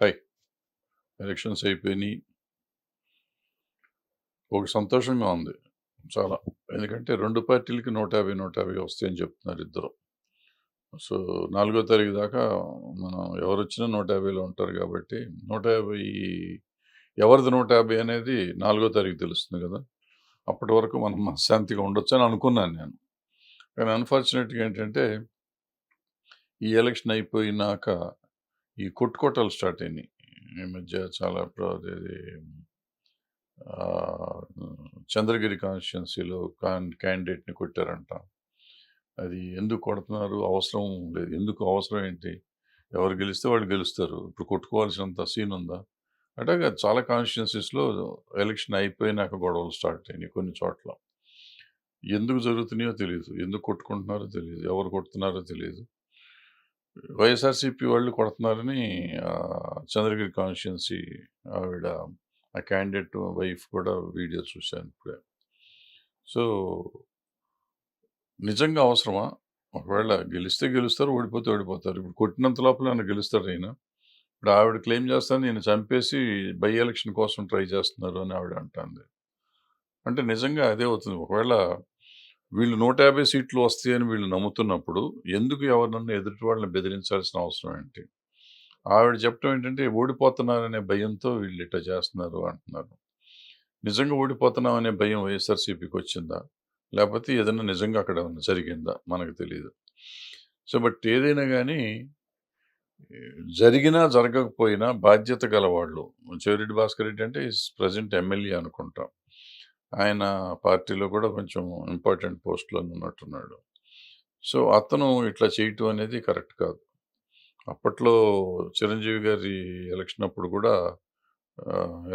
Hi elections అయిపోయినాయి. ఒక సంతోషంగా ఉంది చాలా. ఎందుకంటే రెండు పార్టీలకి నూట యాభై నూట యాభై వస్తాయని చెప్తున్నారు ఇద్దరు. సో నాలుగో తారీఖు దాకా మనం ఎవరు వచ్చినా నూట యాభైలో ఉంటారు కాబట్టి నూట యాభై ఎవరిది నూట యాభై అనేది నాలుగో తారీఖు తెలుస్తుంది కదా. అప్పటి వరకు మనం మనశ్శాంతిగా ఉండొచ్చు అని అనుకున్నాను నేను. కానీ అన్ఫార్చునేట్గా ఏంటంటే ఈ ఎలక్షన్ అయిపోయినాక ఈ కొట్టుకోటలు స్టార్ట్ అయినాయి. ఈ మధ్య చాలా ఇప్పుడు చంద్రగిరి కాన్స్టిట్యున్సీలో కాన్ క్యాండిడేట్ని కొట్టారంట. అది ఎందుకు కొడుతున్నారు? అవసరం లేదు. ఎందుకు అవసరం ఏంటి? ఎవరు గెలిస్తే వాళ్ళు గెలుస్తారు. ఇప్పుడు కొట్టుకోవాల్సినంత సీన్ ఉందా? అట్లాగే చాలా కాన్స్టిట్యున్సీస్లో ఎలక్షన్ అయిపోయినాక గొడవలు స్టార్ట్ అయినాయి కొన్ని చోట్ల. ఎందుకు జరుగుతున్నాయో తెలియదు ఎందుకు కొట్టుకుంటున్నారో తెలియదు ఎవరు కొడుతున్నారో తెలియదు వైఎస్ఆర్సీపీ వాళ్ళు కొడుతున్నారని చంద్రగిరి కాన్స్టిట్యున్సీ ఆవిడ ఆ క్యాండిడేట్ వైఫ్ కూడా వీడియో చూశాను ఇప్పుడే. సో నిజంగా అవసరమా? ఒకవేళ గెలిస్తే గెలుస్తారు ఓడిపోతే ఓడిపోతారు. ఇప్పుడు కొట్టినంత లోపల ఆయన గెలుస్తారు ఆయన ఇప్పుడు ఆవిడ క్లెయిమ్ చేస్తాను నేను చంపేసి బై ఎలక్షన్ కోసం ట్రై చేస్తున్నారు అని ఆవిడ అంటుంది. అంటే నిజంగా అదే అవుతుంది. ఒకవేళ వీళ్ళు నూట యాభై సీట్లు వస్తాయని వీళ్ళు నమ్ముతున్నప్పుడు ఎందుకు ఎవరినన్నా ఎదుటి వాళ్ళని బెదిరించాల్సిన అవసరం ఏంటి? ఆవిడ చెప్పడం ఏంటంటే ఓడిపోతున్నారనే భయంతో వీళ్ళు ఇట్లా చేస్తున్నారు అంటున్నారు. నిజంగా ఓడిపోతున్నాం అనే భయం వైఎస్ఆర్సీపీకి వచ్చిందా? లేకపోతే ఏదైనా నిజంగా అక్కడ జరిగిందా? మనకు తెలియదు సో బట్ ఏదైనా కానీ జరిగినా జరగకపోయినా బాధ్యత గలవాళ్ళు. చెవిరెడ్డి భాస్కర్ రెడ్డి అంటే ప్రజెంట్ ఎమ్మెల్యే అనుకుంటాం. ఆయన పార్టీలో కూడా కొంచెం ఇంపార్టెంట్ పోస్ట్లో ఉన్నట్టున్నాడు. సో అతను ఇట్లా చేయటం అనేది కరెక్ట్ కాదు. అప్పట్లో చిరంజీవి గారి ఎలక్షన్ అప్పుడు కూడా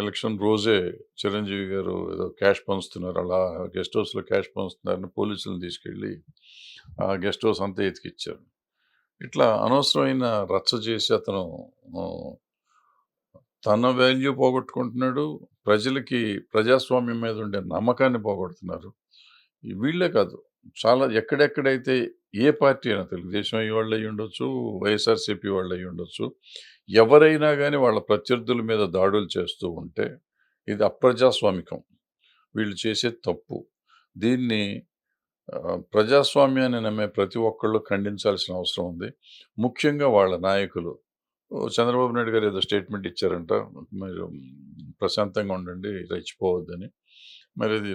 ఎలక్షన్ రోజే చిరంజీవి గారు ఏదో క్యాష్ పంచుతున్నారు. అలా గెస్ట్ హౌస్లో క్యాష్ పంచుతున్నారని పోలీసులను తీసుకెళ్ళి ఆ గెస్ట్ హౌస్ అంతా ఎతికిచ్చారు. ఇట్లా అనవసరమైన రచ్చ చేసి అతను తన వాల్యూ పోగొట్టుకుంటున్నాడు. ప్రజలకి ప్రజాస్వామ్యం మీద ఉండే నమ్మకాన్ని పోగొడుతున్నారు. వీళ్ళే కాదు. చాలా ఎక్కడెక్కడైతే ఏ పార్టీ అయినా తెలుగుదేశం అయ్యి వాళ్ళు అయ్యి ఉండొచ్చు వైఎస్ఆర్సీపీ వాళ్ళు అయ్యి ఉండొచ్చు ఎవరైనా కానీ వాళ్ళ ప్రత్యర్థుల మీద దాడులు చేస్తూ ఉంటే ఇది అప్రజాస్వామికం. వీళ్ళు చేసే తప్పు. దీన్ని ప్రజాస్వామ్యాన్ని నమ్మే ప్రతి ఒక్కళ్ళు ఖండించాల్సిన అవసరం ఉంది. ముఖ్యంగా వాళ్ళ నాయకులు. చంద్రబాబు నాయుడు గారు ఏదో స్టేట్మెంట్ ఇచ్చారంట. మీరు ప్రశాంతంగా ఉండండి రెచ్చిపోవద్దని. మరి ఇది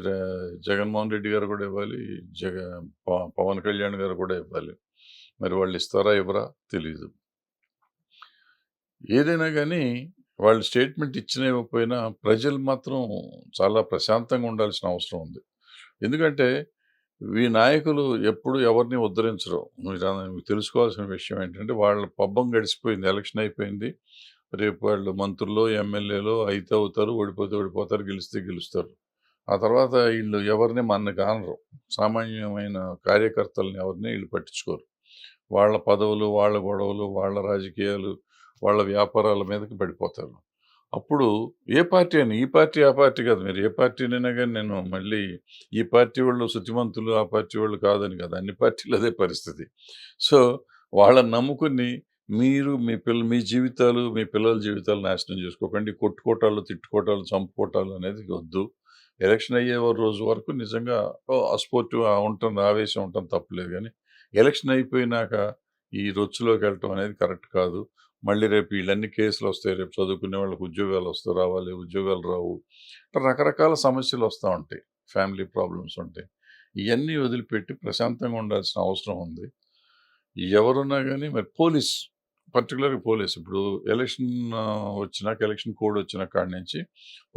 జగన్మోహన్ రెడ్డి గారు కూడా ఇవ్వాలి జగ పవన్ కళ్యాణ్ గారు కూడా ఇవ్వాలి. మరి వాళ్ళు ఇస్తారా ఇవ్వరా తెలీదు. ఏదైనా కానీ వాళ్ళు స్టేట్మెంట్ ఇచ్చినా ఇవ్వకపోయినా ప్రజలు మాత్రం చాలా ప్రశాంతంగా ఉండాల్సిన అవసరం ఉంది. ఎందుకంటే ఈ నాయకులు ఎప్పుడు ఎవరిని ఉద్ధరించరు. మీరు తెలుసుకోవాల్సిన విషయం ఏంటంటే వాళ్ళ పబ్బం గడిచిపోయింది ఎలక్షన్ అయిపోయింది. రేపు వాళ్ళు మంత్రులు ఎమ్మెల్యేలు అయితే అవుతారు ఓడిపోతే ఓడిపోతారు గెలిస్తే గెలుస్తారు. ఆ తర్వాత వీళ్ళు ఎవరిని మన కానరు. సామాన్యమైన కార్యకర్తలను ఎవరిని వీళ్ళు పట్టించుకోరు. వాళ్ళ పదవులు వాళ్ళ గొడవలు వాళ్ళ రాజకీయాలు వాళ్ళ వ్యాపారాల మీదకి పడిపోతారు. అప్పుడు ఏ పార్టీ అని ఈ పార్టీ ఆ పార్టీ కాదు. మీరు ఏ పార్టీనైనా కానీ నేను మళ్ళీ ఈ పార్టీ వాళ్ళు శుతిమంతులు ఆ పార్టీ వాళ్ళు కాదని కదా. అన్ని పార్టీలు అదే పరిస్థితి. సో వాళ్ళని నమ్ముకుని మీరు మీ పిల్ల మీ జీవితాలు మీ పిల్లల జీవితాలు నాశనం చేసుకోకండి. కొట్టుకోటాలు తిట్టుకోటాలు చంపుకోటాలు అనేది వద్దు. ఎలక్షన్ అయ్యే రోజు వరకు నిజంగా స్పోర్టివ్ ఉంటుంది ఆవేశం ఉంటుంది తప్పలేదు కానీ ఎలక్షన్ అయిపోయినాక ఈ రొచ్చులోకి వెళ్ళటం అనేది కరెక్ట్ కాదు. మళ్ళీ రేపు వీళ్ళన్ని కేసులు వస్తాయి. రేపు చదువుకునే వాళ్ళకి ఉద్యోగాలు వస్తాయి రావాలి ఉద్యోగాలు రావు. రకరకాల సమస్యలు వస్తూ ఉంటాయి. ఫ్యామిలీ ప్రాబ్లమ్స్ ఉంటాయి. ఇవన్నీ వదిలిపెట్టి ప్రశాంతంగా ఉండాల్సిన అవసరం ఉంది. ఎవరున్నా కానీ మరి పోలీస్ పర్టికులర్గా పోలీస్. ఇప్పుడు ఎలక్షన్ వచ్చినాక ఎలక్షన్ కోడ్ వచ్చిన కాడి నుంచి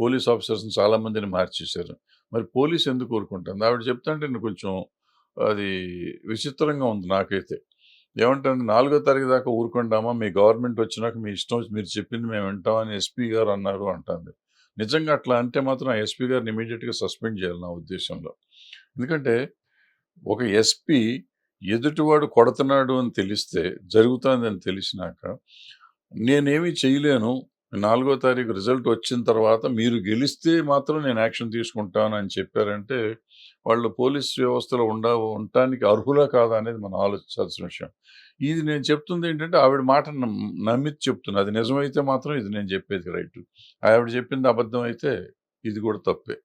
పోలీస్ ఆఫీసర్స్ని చాలామందిని మార్చేశారు. మరి పోలీస్ ఎందుకు కోరుకుంటుంది? ఆవిడ చెప్తాంటే నేను కొంచెం అది విచిత్రంగా ఉంది నాకైతే. ఏమంటే నాలుగో తారీఖు దాకా ఊరుకుంటామా? మీ గవర్నమెంట్ వచ్చినాక మీ ఇష్టం వచ్చి మీరు చెప్పింది మేము వింటామని ఎస్పీ గారు అన్నారు అంటుంది. నిజంగా అట్లా అంటే మాత్రం ఎస్పీ గారిని ఇమీడియట్గా సస్పెండ్ చేయాలి నా ఉద్దేశంలో. ఎందుకంటే ఒక ఎస్పీ ఎదుటివాడు కొడుతున్నాడు అని తెలిస్తే జరుగుతుందని తెలిసినాక నేనేమీ చేయలేను నాలుగో తారీఖు రిజల్ట్ వచ్చిన తర్వాత మీరు గెలిస్తే మాత్రం నేను యాక్షన్ తీసుకుంటాను అని చెప్పారంటే వాళ్ళు పోలీస్ వ్యవస్థలో ఉండ ఉండటానికి అర్హులా కాదా అనేది మనం ఆలోచించాల్సిన విషయం. ఇది నేను చెప్తుంది ఏంటంటే ఆవిడ మాట నమ్మి చెప్తున్నా అది నిజమైతే మాత్రం ఇది నేను చెప్పేది రైట్. ఆవిడ చెప్పింది అబద్ధం అయితే ఇది కూడా తప్పే.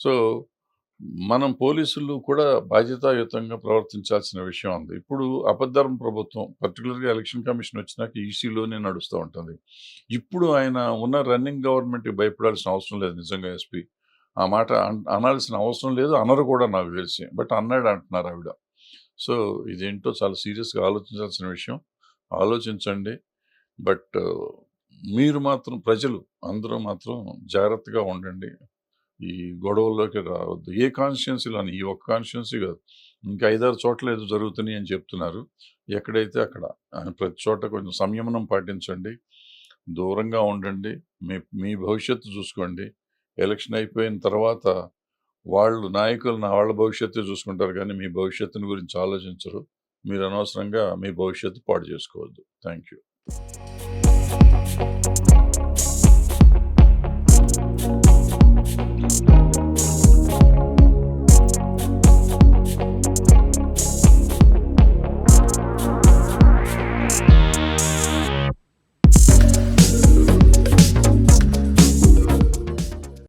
సో మనం పోలీసులు కూడా బాధ్యతాయుతంగా ప్రవర్తించాల్సిన విషయం ఉంది. ఇప్పుడు అబద్ధరం ప్రభుత్వం పర్టికులర్గా ఎలక్షన్ కమిషన్ వచ్చినాక ఈసీలోనే నడుస్తూ ఉంటుంది. ఇప్పుడు ఆయన ఉన్న రన్నింగ్ గవర్నమెంట్కి భయపడాల్సిన అవసరం లేదు నిజంగా ఎస్పీ. ఆ మాట అన్- అనాల్సిన అవసరం లేదు అనరు కూడా నాకు తెలిసి. బట్ అన్నాడు అంటున్నారు ఆవిడ. సో ఇదేంటో చాలా సీరియస్గా ఆలోచించాల్సిన విషయం. ఆలోచించండి. బట్ మీరు మాత్రం ప్రజలు అందరూ మాత్రం జాగ్రత్తగా ఉండండి. ఈ గొడవల్లోకి రావద్దు. ఏ కాన్స్టిట్యున్సీలో ఈ ఒక్క కాన్స్టిట్యున్సీ కాదు. ఇంకా ఐదారు చోట్ల ఏదో జరుగుతున్నాయి అని చెప్తున్నారు. ఎక్కడైతే అక్కడ ప్రతి చోట కొంచెం సంయమనం పాటించండి. దూరంగా ఉండండి. మీ మీ భవిష్యత్తు చూసుకోండి. ఎలక్షన్ అయిపోయిన తర్వాత వాళ్ళు నాయకులు నా వాళ్ళ భవిష్యత్తు చూసుకుంటారు కానీ మీ భవిష్యత్తుని గురించి ఆలోచించరు. మీరు అనవసరంగా మీ భవిష్యత్తు పాడు చేసుకోవద్దు. Thank you